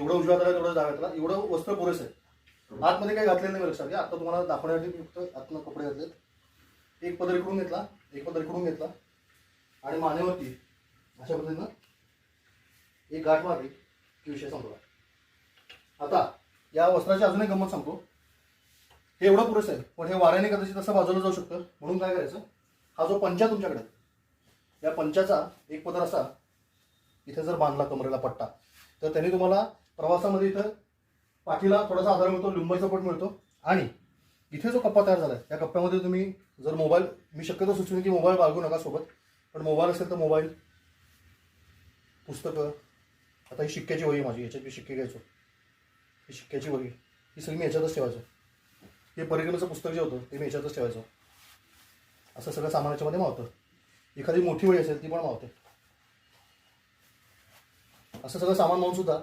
जेवढं उजव्या हाताला तेवढं डाव्या हाताला एवढं वस्त्र पुरेसं आहे. आतमध्ये काही घातलेलं नाही लक्षात. घ्या आता तुम्हाला दाखवण्यासाठी मी फक्त आतनं कपडे घातलेत. एक पदर इकडून घेतला एक पदर इकडून घेतला. आणि मानेवरती अशा पद्धतीनं एक गाठ मारली की विषय संपला. आता या वस्त्राची अजून एक गंमत सांगतो. हे एवढं पुरेसं आहे पण हे वाऱ्याने कदाचित तसं बाजूला जाऊ शकतं. म्हणून काय करायचं? हा जो पंचा तुमच्याकडे या पंचाचा एक पदर असा इथे जर बांधला कमरेला पट्टा तर त्यांनी तुम्हाला प्रवासामध्ये इथं पाठीला थोडासा आधार मिळतो लिंबाचा पट मिळतो. आणि इथे जो कप्पा तयार झाला आहे त्या कप्प्यामध्ये तुम्ही जर मोबाईल मी शक्यतो सुचवेन की मोबाईल बाळगू नका सोबत पण मोबाईल असेल तर मोबाईल पुस्तकं आता ही शिक्क्याची वही माझी याच्यात मी शिक्के घ्यायचो. ही शिक्क्याची वही ही सगळी मी याच्यातच ठेवायचो. हे परिक्रमेचं पुस्तक जे होतं ते मी याच्यातच ठेवायचो. असं सगळं सामान याच्यामध्ये मावतं. एखादी मोठी वही असेल ती पण मावते. असं सगळं सामान मावून सुद्धा